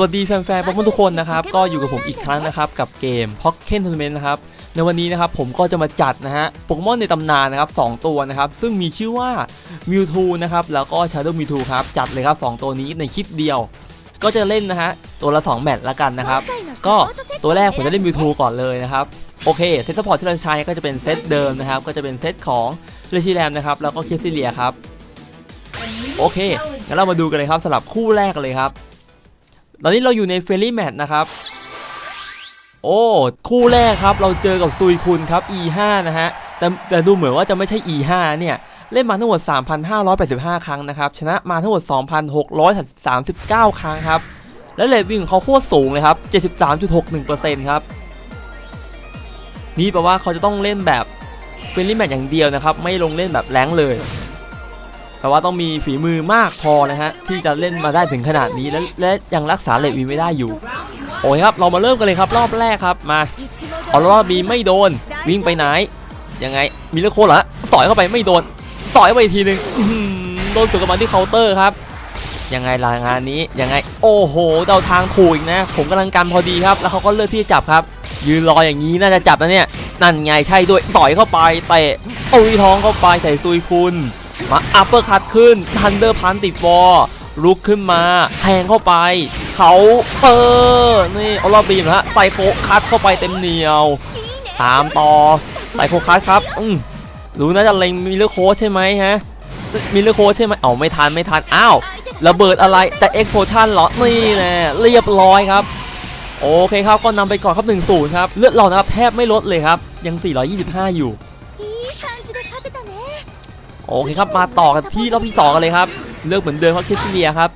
วัสดีแฟนๆโปเกมอนทุกคนนะครับ ก็อยู่กับผมอีกครั้งนะครับ กับเกม Pocket Tournament นะครับ ในวันนี้นะครับผมก็จะมาจัดนะฮะโปเกมอนในตำนานนะครับสองตัวนะครับ ซึ่งมีชื่อว่า Mewtwo นะครับ แล้วก็ Shadow Mewtwo ครับ จัดเลยครับ 2 ตัวนี้ในคลิปเดียว ก็จะเล่นนะฮะ ตัวละ 2 แมตช์ละกันนะครับ ก็ตัวแรกผมจะเล่น Mewtwo ก่อนเลยนะครับ โอเค เซตซัพพอร์ตที่เราใช้ก็จะเป็นเซตเดิมนะครับ ก็จะเป็นเซตของเรชิแรมนะครับ แล้วก็เคสซิเลียครับ โอเค งั้นเรามาดูกันเลยครับสำหรับคู่แรกเลยครับ ตอนนี้เราอยู่ในเฟรลี่แมตช์นะครับ โอ้ คู่แรกครับ เราเจอกับซุยคุณครับ E5 นะฮะ แต่แต่ดูเหมือนว่าจะไม่ใช่ E5 เนี่ย เล่นมาทั้งหมด 3,585 ครั้งนะครับ ชนะมาทั้งหมด 2,639 ครั้งครับ และเลทวิ่งของเขาโคตรสูงเลยครับ 73.61%ครับ นี่แปลว่าเขาจะต้องเล่นแบบเฟรนลี่แมตช์อย่างเดียวนะครับ ไม่ลงเล่นแบบแรงเลย แปลว่าต้องมีฝีมือมากพอนะฮะที่จะเล่นมาได้ถึงขนาดนี้และและยังรักษาเลทวินไม่ได้อยู่ โอ้ยครับ เรามาเริ่มกันเลยครับรอบแรกครับมาออรอบีไม่โดนวิ่งไปไหนยังไงมิเลโคเหรอสอยเข้าไปไม่โดนสอยเข้าไปอีกทีหนึ่งโดนสวกลับมาที่เคาน์เตอร์ครับยังไงล่ะงานนี้ยังไงโอ้โหเดาทางถูกอีกนะ ผมกำลังกันพอดีครับ แล้วเขาก็เลือกที่จะจับครับ ยืนรออย่างนี้น่าจะจับนะเนี่ยนั่นไงใช่ด้วยต่อยเข้าไปเตะตุยท้องเข้าไปใส่ซุยคุณ มาอัปเปอร์คัตขึ้นทันเดอร์พันติดวอลลุกขึ้นมาแทงเข้าไป เขาเออนี่เอารอบบีมนะฮะใส่โคคัตเข้าไปเต็มเหนียว ตามต่อใส่โคคัสครับ อืมรู้น่าจะเล็งมิลเลอร์โคชใช่ไหมฮะมิลเลอร์โคชใช่ไหมเอาไม่ทันไม่ทันอ้าวระเบิดอะไรแต่เอ็กโพชันเหรอนี่แน่เรียบร้อยครับ โอเคครับก็นำไปก่อนครับ1-0ครับเลือดเรานะครับแทบไม่ลดเลยครับยัง 425 อยู่ โอเคครับมาต่อกันที่รอบที่2กันเลยครับเลือกเหมือนเดิมครับคิสเลียครับ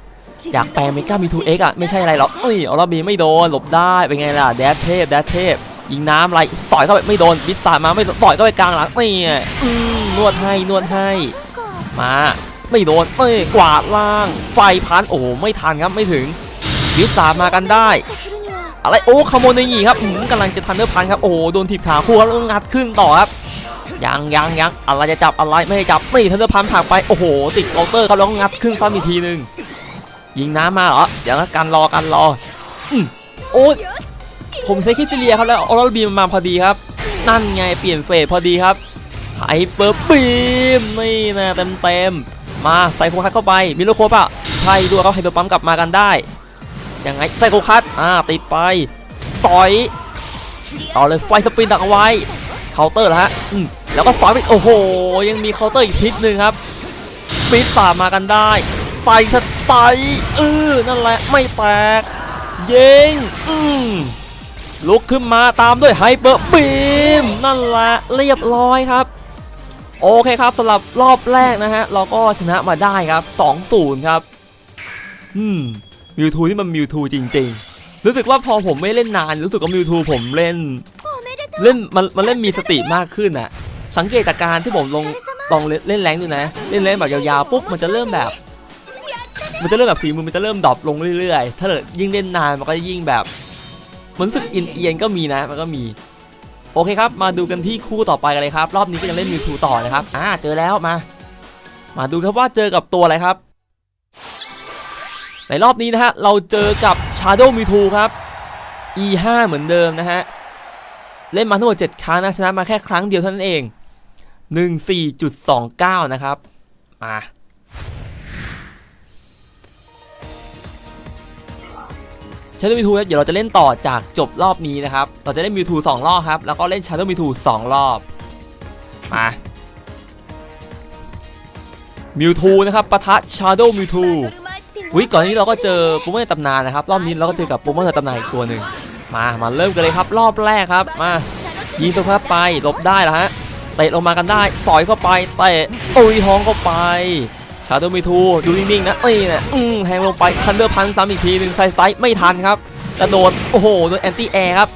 อยากแปลงเมกามีทูเอ็กอะไม่ใช่อะไรหรอกเอ้ยเอารอบนี้ไม่โดนหลบได้เป็นไงล่ะแดดเทพแดดเทพยิงน้ำอะไรสอยเข้าไปไม่โดนบิสซามาไม่สอยเข้าไปกลางหลังนี่อืมนวดให้นวดให้ มาไม่โดนเอ้ยกวาดล่าง ไฟพันโอ้ไม่ทันครับไม่ถึงบิสซามากันได้ อะไรโอ้ขโมยในหยีครับอืมกำลังจะทันเดอร์พันครับโอ้โดนถีบขาคู่ครับแล้วก็งัดขึ้นต่อครับ ยังยังยังอะไรจะจับอะไรไม่ให้จับนี่ทันเดอร์พันผลักไปโอ้โหติดเคาน์เตอร์ครับแล้วก็งัดขึ้นซ้ำอีกทีหนึ่งยิงน้ำมาเหรอเดี๋ยวกันรอกันรออโอ้ยผมใช้คิสเลียครับแล้วออร์บีมมาพอดีครับ นั่นไงเปลี่ยนเฟสพอดีครับไฮเปอร์บีมนี่นะเต็มเต็มๆมาใส่โคคัสเข้าไปมิโลโคปะใช่ด้วยครับไฮโดรปั๊มกลับมากันได้ยังไงใส่โคคัสอ่าติดไปต่อยต่อเลยไฟสปินดักเอาไว้เคาน์เตอร์แล้วฮะอืม แล้วก็สอยไปโอ้โห ยังมีเคาน์เตอร์อีกทิศหนึ่งครับปิดตามมากันได้ใส่สไตล์เออนั่นแหละไม่แตกยิงอืมลุกขึ้นมาตามด้วยไฮเปอร์บีมนั่นแหละเรียบร้อยครับ โอเคครับสำหรับรอบแรกนะฮะ เราก็ชนะมาได้ครับ2-0ครับ อืมมิวทูที่มันมิวทูจริง ๆ รู้สึกว่าพอผมไม่เล่นนาน รู้สึกว่ามิวทูผมเล่น เล่นมันมันเล่นมีสติมากขึ้นอะ สังเกตจากการที่ผมลงลองเล่นเล่นแรงดูนะ เล่นแรงแบบยาวๆปุ๊บมันจะเริ่มแบบ มันจะเริ่มแบบฝีมือมันจะเริ่มดรอปลงเรื่อยๆ ถ้าเกิดยิ่งเล่นนานมันก็ยิ่งแบบมันรู้สึกเอียนๆก็มีนะมันก็มี โอเคครับ มาดูกันที่คู่ต่อไปกันเลยครับ รอบนี้ก็ยังเล่นมิวทูต่อนะครับอ่าเจอแล้วมา มาดูครับว่าเจอกับตัวอะไรครับ ในรอบนี้นะฮะเราเจอกับ Shadow Mewtwo ครับ E5 เหมือนเดิมนะฮะเล่นมาทั้งหมด7ครั้งนะชนะมาแค่ครั้งเดียวเท่านั้นเอง 14.29 นะครับ มา Shadow Mewtwo ครับเดี๋ยวเราจะเล่นต่อจากจบรอบนี้นะครับ เราจะเล่น Mewtwo สองรอบครับ แล้วก็เล่น Shadow Mewtwo สองรอบ มา Mewtwo นะครับปะทะ Shadow Mewtwo วิก่อนนี้เราก็เจอโปเมอนในตำนานนะครับ รอบนี้เราก็เจอกับโปเมอนในตำนานอีกตัวหนึ่งมา มาเริ่มกันเลยครับ รอบแรกครับ มา ยิงตัวครับไป หลบได้แล้วฮะ เตะลงมากันได้ต่อยเข้าไปเตะตุยท้องเข้าไปชาโดมิทูดูนิ่งๆนะนี่นะอืมแทงลงไปทันเดอร์พันซ้ำอีกทีหนึ่งไซสไตล์ไม่ทันครับกระโดดโอ้โหโดนแอนตี้แอร์ครับ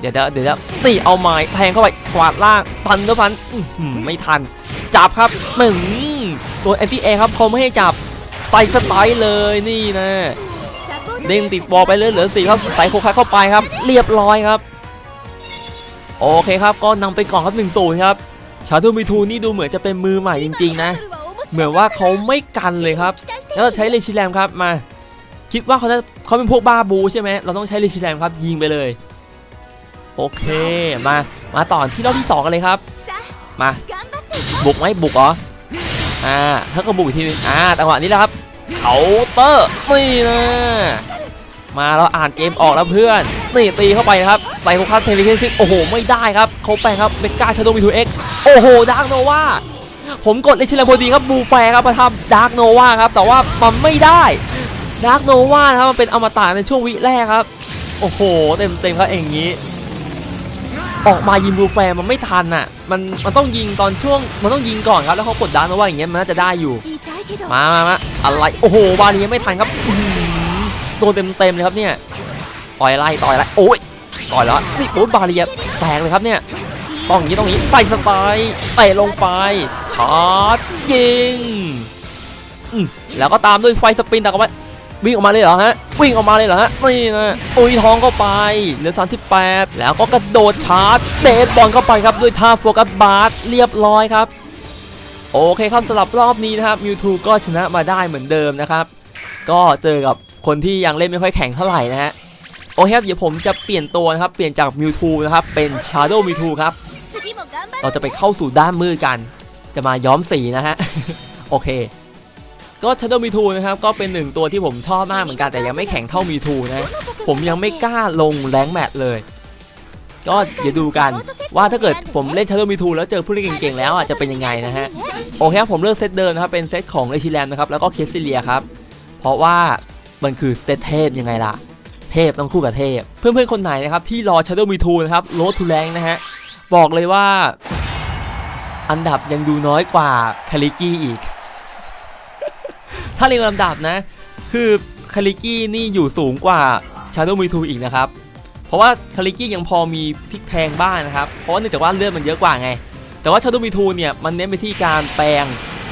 เดี๋ยวเดี๋ยวเดี๋ยวตีเอาไม้แทงเข้าไปกวาดล่างทันเดอร์พันอื้อหือไม่ทัน จับครับหนึ่งโดนแอนตี้แอร์ครับเขาไม่ให้จับใส่สไตล์เลยนี่นะเด้งติดบอลไปเลยเหลือสี่ครับใส่โคคัสเข้าไปครับ เรียบร้อยครับ โอเคครับก็นำไปก่อนครับหนึ่งศูนย์ครับ ชาโดมิทูนี่ดูเหมือนจะเป็นมือใหม่จริงๆนะ เหมือนว่าเขาไม่กันเลยครับ แล้วเราใช้เลชิแรมครับมา คิดว่าเขาจะเขาเป็นพวกบ้าบูใช่ไหมเราต้องใช้เลชิแรมครับยิงไปเลย โอเคมามาต่อที่รอบที่2กันเลยครับ มาบุกไหมบุกเหรออ่าถ้าก็บุกอีกทีนึงอ่าจังหวะนี้แล้วครับเขาเตอร์นี่นะมาเราอ่านเกมออกแล้วเพื่อน นี่ตีเข้าไปนะครับใส่โคคัสเทวิเคิกโอ้โห ไม่ได้ครับเขาแปลครับเมกาชาโดวีทูเอ็กโอ้โหดาร์กโนวาผมกดเนชิลาโบดีครับบูแฟครับมาทำดาร์กโนวาครับ แต่ว่ามันไม่ได้ดาร์กโนวาครับมันเป็นอมตะในช่วงวิแรกครับ โอ้โห เต็มเต็มครับอย่างนี้ ออกมายิงบูแฟร์มันไม่ทันอะ มันมันต้องยิงตอนช่วงมันต้องยิงก่อนครับแล้วเขากดดาร์กโนวาอย่างเงี้ยมันน่าจะได้อยู่ มามามาอะไรโอ้โหบาลีไม่ทันครับโดนเต็มเต็มเลยครับเนี่ย ต่อยไล่ต่อยไล่โอ้ยต่อยแล้วนี่โอ้ยบาลีแตกเลยครับเนี่ยต้องอย่างนี้ต้องอย่างนี้ใส่สไตล์เตะลงไปชาร์จยิงอืแล้วก็ตามด้วยไฟสปินดักเอาไว้วิ่งออกมาเลยเหรอฮะวิ่งออกมาเลยเหรอฮะนี่นะตุยทองเข้าไปเหลือ38 แล้วก็กระโดดชาร์จเดดบอลเข้าไปครับด้วยท่าโฟกัสบาร์เรียบร้อยครับ โอเคครับสำหรับรอบนี้นะครับมิวทูก็ชนะมาได้เหมือนเดิมนะครับ ก็เจอกับคนที่ยังเล่นไม่ค่อยแข็งเท่าไหร่นะฮะ โอเคครับเดี๋ยวผมจะเปลี่ยนตัวนะครับเปลี่ยนจากมิวทูนะครับเป็นชาร์โดมิวทูครับเราจะไปเข้าสู่ด้านมืดกัน จะมาย้อมสีนะฮะโอเค ก็ชาร์โดมิวทูนะครับก็เป็นหนึ่งตัวที่ผมชอบมากเหมือนกันแต่ยังไม่แข็งเท่ามิวทูนะผมยังไม่กล้าลงแรงแมทเลยก็เดี๋ยวดูกันว่าถ้าเกิดผมเล่นชาร์โดมิวทูแล้วเจอผู้เล่นเก่งๆแล้วอะจะเป็นยังไงนะฮะโอเคครับผมเลือกเซตเดิมนะครับเป็นเซตของเอชิแลมนะครับแล้วก็เคสซิเลียครับเพราะว่ามันคือเซตเทพยังไงล่ะ เทพต้องคู่กับเทพ เพื่อนๆคนไหนนะครับที่รอ Shadow Me Too นะครับโรดทูแรงนะฮะบอกเลยว่า อันดับยังดูน้อยกว่าคาริกี้อีก ถ้าเรียงลำดับนะ คือคาริกี้นี่อยู่สูงกว่า Shadow Me Too อีกนะครับ เพราะว่าคาริกี้ยังพอมีพลิกแพงบ้างนะครับ เพราะว่าเนื่องจากว่าเลือดมันเยอะกว่าไง แต่ว่า Shadow Me Too เนี่ยมันเน้นไปที่การแปลง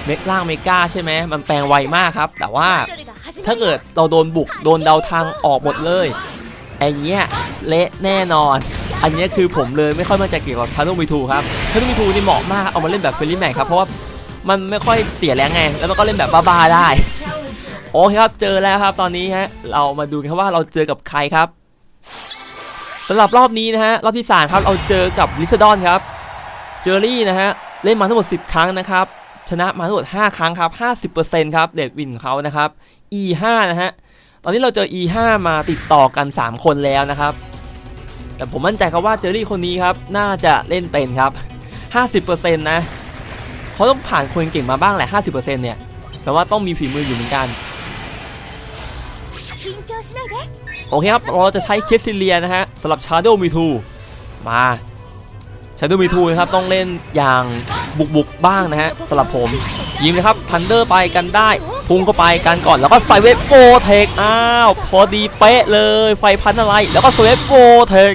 เมกล่างเมกาใช่ไหมมันแปลงไวมากครับ แต่ว่า ถ้าเกิดเราโดนบุกโดนเดาทางออกหมดเลยไอ้เนี้ยเละแน่นอน อันนี้คือผมเลยไม่ค่อยมั่นใจเกี่ยวกับชาโดมิทูครับชาโดมิทูนี่เหมาะมากเอามาเล่นแบบเฟรนลี่แมทครับเพราะว่ามันไม่ค่อยเสียแรงไง แล้วมันก็เล่นแบบบ้าๆได้ โอเคครับเจอแล้วครับตอนนี้ฮะเรามาดูกันว่าเราเจอกับใครครับสำหรับรอบนี้นะฮะรอบที่สามครับเราเจอกับลิซดอนครับเจอรี่นะฮะเล่นมาทั้งหมด 10 ครั้งนะครับชนะมาทั้งหมด 5 ครั้งครับ 50%ครับเดดวินเขานะครับ e5 นะฮะ ตอนนี้เราเจอ e5 มาติดต่อกัน 3 คนแล้วนะครับ แต่ผมมั่นใจครับว่าเจอรี่คนนี้ครับ น่าจะเล่นเป็นครับ 50%นะเขาต้องผ่านคนเก่งมาบ้างแหละ 50%เนี่ยแปลว่าต้องมีฝีมืออยู่เหมือนกัน โอเคครับ เราจะใช้เคสซิเลียนะฮะสำหรับชาร์โดมีทูมาชาร์โดมีทูนะครับต้องเล่นอย่างบุกๆบ้างนะฮะสำหรับผม ยิงมเลยครับทันเดอร์ไปกันได้ พุ่งเข้าไปกันก่อนแล้วก็ใส่เวฟโฟเทคอ้าวพอดีเป๊ะเลยไฟพันอะไร แล้วก็เวฟโฟเทค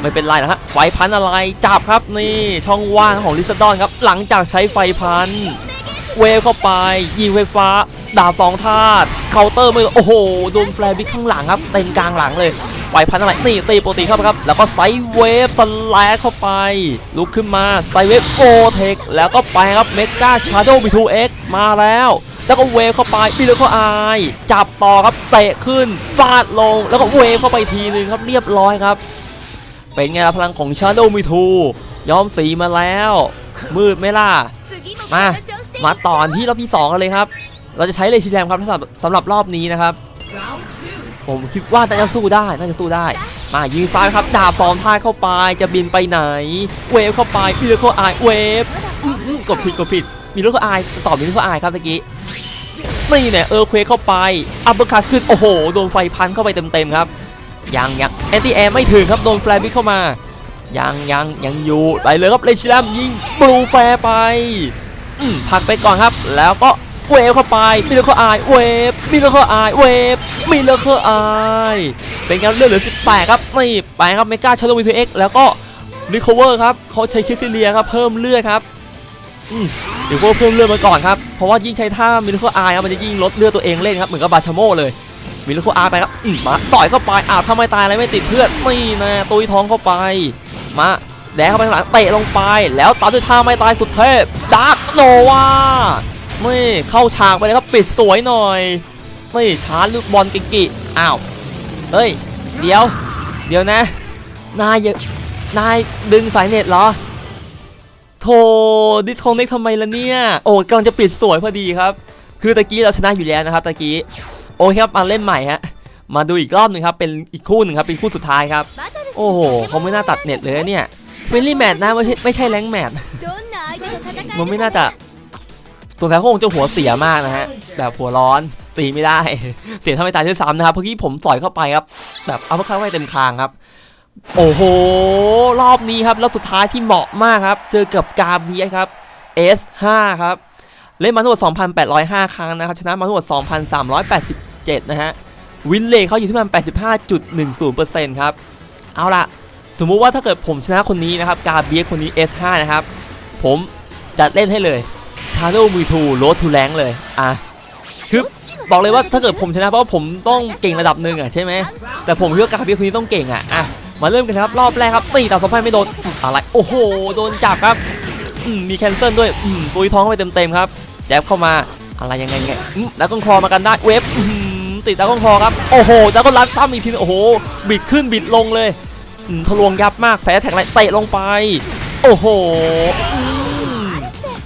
ไม่เป็นไรนะฮะไฟพันอะไรจับครับนี่ช่องว่างของลิซดอนครับ หลังจากใช้ไฟพัน เวฟเข้าไป ยิงไฟฟ้าดาบสองธาตุเคาน์เตอร์มือโอ้โหโดนแฟร์บิ๊กข้างหลังครับเต็มกลางหลังเลยไฟพันอะไรนี่ตีโปรตีเข้าไปครับ แล้วก็ไซเวฟสแลกเข้าไป ลุกขึ้นมาไซเวฟโฟเทคแล้วก็ไปครับเมกาชาร์โดบีทูเอ็กมาแล้ว แล้วก็เวฟเข้าไปพี่เลโคาอจับต่อครับเตะขึ้นฟาดลงแล้วก็เวฟเข้าไปทีนึงครับเรียบร้อยครับ เป็นไงล่ะพลังของชาโดมิทูย้อมสีมาแล้ว มืดไม่ล่ะมามาตอนที่รอบที่2กันเลยครับ เราจะใช้เลชิแรมครับสำหรับสำหรับรอบนี้นะครับผมคิดว่าน่าจะสู้ได้น่าจะสู้ได้ มายิงฟ้ายครับดาบฟอมท่าเข้าไปจะบินไปไหน เวฟเข้าไปเอือเข้ายเวฟกดผิดกดผิด มีเลือเขาอายตอบมีเลือเขาอายครับตะกี้นี่เนี่ยเออเควเข้าไปอัปเปอร์คัตขึ้นโอ้โหโดนไฟพันเข้าไปเต็มๆครับยังยังแอนตี้แอร์ไม่ถึงครับโดนแฟร์บิ๊กเข้ามายังยังยังอยู่ไปเลยครับเลชิแรมยิงบลูแฟร์ไปอืมผักไปก่อนครับ แล้วก็เวฟเข้าไปมิเลอร์เขาอายเวฟมิเลอร์เขาอายเวฟมิเลอร์เขาอายเป็นการเลือดเหลือ 18 ครับนี่ไปครับเมกาชาร์ลวีทีเอ็กแล้วก็รีคอเวอร์ครับเขาใช้คิสซิเลียครับเพิ่มเลือดครับ อืมเดี๋ยวพวกเพิ่มเลือดมาก่อนครับ เพราะว่ายิ่งใช้ท่ามิเลอร์เข้าอายครับมันจะยิ่งลดเลือดตัวเองเล่นครับ เหมือนกับบาชโมเลยมิเลอร์เข้าอายไปครับอืมมาต่อยเข้าไปอ้าวทำไมตายอะไรไม่ติดเพื่อนนี่นะตุยท้องเข้าไป มาแดงเข้าไปข้างหลังเตะลงไป แล้วตามด้วยท่าไม่ตายสุดเทพดักโนวาไม่เข้าฉากไปเลยครับปิดสวยหน่อย ไม่ชาร์จลูกบอลกิกิอ้าวเฮ้ยเดี๋ยว เดี๋ยวนะ นายอย่านายดึงสายเน็ตเหรอ โธ่ดิสคอนเน็กทำไมล่ะเนี่ย โอ้กำลังจะปิดสวยพอดีครับ คือตะกี้เราชนะอยู่แล้วนะครับตะกี้ โอเคครับมาเล่นใหม่ฮะ มาดูอีกรอบหนึ่งครับ เป็นอีกคู่หนึ่งครับ เป็นคู่สุดท้ายครับ โอ้โหเขาไม่น่าตัดเน็ตเลยเนี่ยฟรนลี่แมทนะไม่ใช่ไม่ใช่แรงแมทมันไม่น่าจะสงสัยเขาคงจะหัวเสียมากนะฮะ แบบหัวร้อนตีไม่ได้ เสียทำไม่ตายด้วซ้ำนะครับ เมื่อกี้ผมสอยเข้าไปครับ แบบเอาพวกเขาไว้เต็มคางครับ โอ้โห รอบนี้ครับรอบสุดท้ายที่เหมาะมากครับ เจอกับกาเบียครับ S5 ครับ เล่นมาทั้งหมด 2,805 ครั้งนะครับ ชนะมาทั้งหมด 2,387 นะฮะ วินเลทเขาอยู่ที่ประมาณ85.10%ครับ เอาล่ะ สมมุติว่าถ้าเกิดผมชนะคนนี้นะครับ กาเบียคนนี้ S5 นะครับ ผมจะเล่นให้เลยชาโดว์มือทูโรดทูแรงเลย อะคือบอกเลยว่าถ้าเกิดผมชนะเพราะว่าผมต้องเก่งระดับหนึ่งอะใช่ไหมแต่ผมคิดว่ากาเบียคนนี้ต้องเก่งอะอะ มาเริ่มกันครับรอบแรกครับตีแต่สองพันไม่โดนอะไรโอ้โหโดนจับครับมีแคนเซิลด้วยปุยท้องไปเต็มๆครับแจ็บเข้ามาอะไรยังไงไงแล้วก็คอมากันได้เวฟติดแล้วก็คอครับโอ้โหแล้วก็รัดซ้ำอีกทีโอ้โหบิดขึ้นบิดลงเลยทะลวงยับมากแสแท็กไรเตะลงไป โอ้โห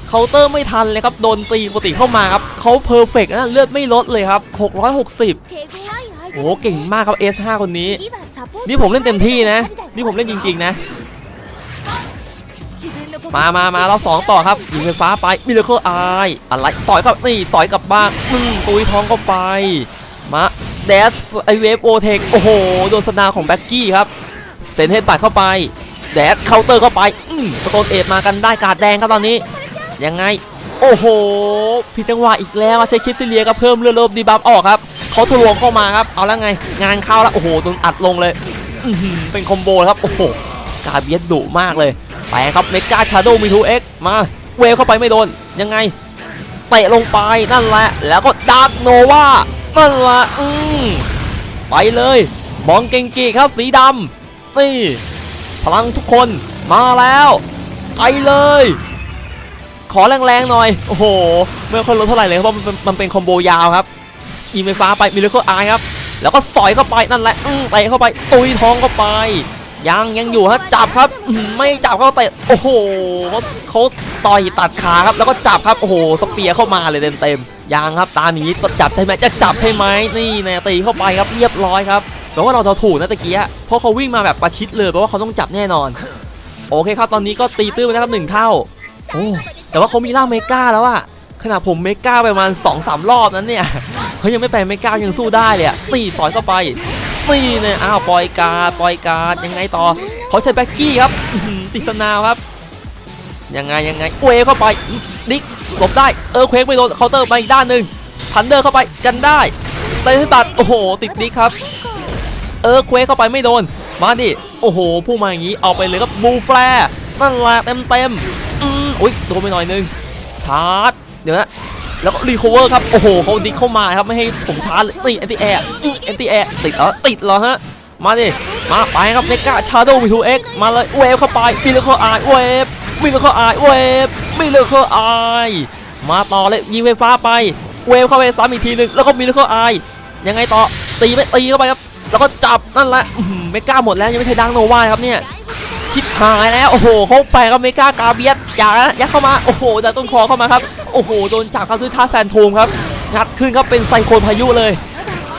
เคาน์เตอร์ไม่ทันเลยครับโดนตีปกติเข้ามาครับเขาเพอร์เฟกต์นะเลือดไม่ลดเลยครับ 660 โอ้เก่งมากครับ S5 คนนี้ นี่ผมเล่นเต็มที่นะ นี่ผมเล่นจริง ๆ นะ มามามาราสองต่อครับยิงไฟฟ้าไปมิเลเคิลไออะไรต่อยกับนี่ต่อยกับบ้างอืมตุยท้องก็ไป มาเดสไอเวฟโอเทคโอ้โหโดนสนาของแบ็กกี้ครับเซนเทสปัดเข้าไปแดดเคาน์เตอร์เข้าไปอืมสโตนเอ็ดมากันได้กาดแดงครับตอนนี้ ยังไง โอ้โหผิดจังหวะอีกแล้วใช้คิดซิเลียก็เพิ่มเลือดลบดีบัฟออกครับเขาทะลวงเข้ามาครับเอาแล้วไง งานเข้าแล้วโอ้โหโดนอัดลงเลยอืเป็นคอมโบครับโอ้โหกาเบียดดุมากเลยไปครับเมกาชาโดว์มีทูเอ็กมาเวฟเข้าไปไม่โดนยังไงเตะลงไปนั่นแหละ แล้วก็ดาร์กโนวานั่นแหละอืมไปเลยมองเก่งกีครับสีดำนี่พลังทุกคนมาแล้ว ไปเลย อแรงๆหน่อย โอ้โห ไม่ค่อยลดเท่าไหร่เลยเพราะมันเป็นมันเป็นคอมโบยาวครับยิงไฟฟ้าไปมิเลเคิลไอครับ แล้วก็สอยเข้าไปนั่นแหละเตะเข้าไปตุยท้องเข้าไป ยังยังอยู่ฮะจับครับ ไม่จับเขาเตะโอ้โหเขาเขาต่อยตัดขาครับ แล้วก็จับครับโอ้โหสเปียเข้ามาเลยเต็มๆยังครับตามอย่างนี้จับใช่ไหมจะจับใช่ไหมนี่นะตีเข้าไปครับเรียบร้อยครับแปลว่าเราเราถูกนะตะกี้เพราะเขาวิ่งมาแบบประชิดเลยแปลว่าเขาต้องจับแน่นอน โอเคครับตอนนี้ก็ตีตื้นไปนะครับหนึ่งเท่าโอ้ แต่ว่าเขามีร่างเมกาแล้วอะขนาดผมเมกาไปประมาณ2อสามรอบนั้นเนี่ยเขายังไม่ไปเมกายังสู้ได้เลยอะตีสอยเข้าไปตีเนี่ยอ้าวปล่อยการดปล่อยการดยังไงต่อเขาใช้แบ็กกี้ครับติสนาครับยังไงยังไงเวเข้าไปดิกหลบได้เออเควกไปโดนเคาน์เตอร์ไปอีกด้านหนึ่งทันเดอร์เข้าไปกันได้เตะตัดโอ้โห ติดดิกครับ เออเควกเข้าไปไม่โดน มาดิโอ้โหพุ่งมาอย่างนี้เอาไปเลยครับบูแฟร์นั่นแหละเต็มเต็ม อืมอุ้ยโดนไปหน่อยนึงชาร์จเดี๋ยวนะแล้วก็รีคอเวอร์ครับ โอ้โหเขาดิเข้ามาครับ ไม่ให้ผมชาร์จเลยนี่แอนตี้แอร์แอนตี้แอร์ติดเหรอติดเหรอฮะ มาดิ มาไปครับเมกาชาร์โดว์วีทูเอ็กมาเลยเวฟเข้าไปมิเลเคิลไอเวฟมิเลเคิลไอเวฟมิเลเคิลไอมาต่อเลยยิงไฟฟ้าไป เวฟเข้าไปซ้ำอีกทีหนึ่งแล้วก็มิเลเคิลไอยังไงต่อตีไปตีเข้าไปครับ แล้วก็จับนั่นแหละเมกาหมดแล้วยังไม่ใช่ดังโนวาครับเนี่ย ชิบหายแล้ว โอ้โห เข้าแปลกับเมกล้ากาเบียสอย่านยัดเข้ามา โอ้โหจากต้นคอเข้ามาครับ โอ้โห โดนจับครับด้วยท่าแซนโทมครับ งัดขึ้นครับเป็นไซโคลนพายุเลย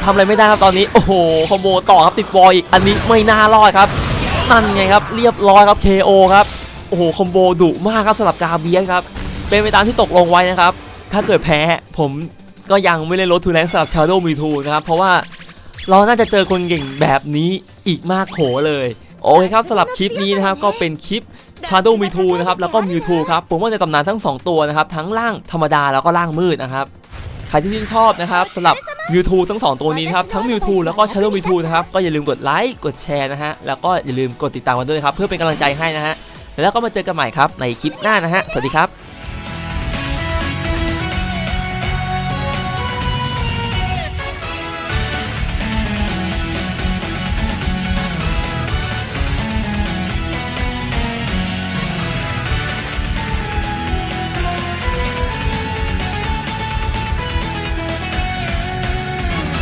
ทำอะไรไม่ได้ครับตอนนี้ โอ้โห คอมโบต่อครับติดบอยอีก อันนี้ไม่น่ารอดครับ นั่นไงครับ เรียบร้อยครับ KO ครับ โอ้โห คอมโบดุมากครับสำหรับกาเบียสครับ เป็นไปตามที่ตกลงไว้นะครับ ถ้าเกิดแพ้ผมก็ยังไม่ได้ลดทูแรงสำหรับชาโดว์มีทูนะครับ เพราะว่าเราน่าจะเจอคนเก่งแบบนี้อีกมากโขเลย โอเคครับสำหรับคลิปนี้นะครับก็เป็นคลิป Shadow m e t o นะครับแล้วก็ Mewtwo ครับผมว่าในตำนานทั้ง 2 ตัวนะครับทั้งร่างธรรมดาแล้วก็ร่างมืดนะครับใครที่ชื่นชอบนะครับสำหรับ Mewtwo ทั้ง 2 ตัวนี้นะครับทั้ง Mewtwo แล้วก็ Shadow m e t o นะครับก็อย่าลืมกดไลค์กดแชร์นะฮะแล้วก็อย่าลืมกดติดตามกันด้วยครับเพื่อเป็นกำลังใจให้นะฮะแล้วก็มาเจอกันใหม่ครับในคลิปหน้านะฮะสวัสดีครับ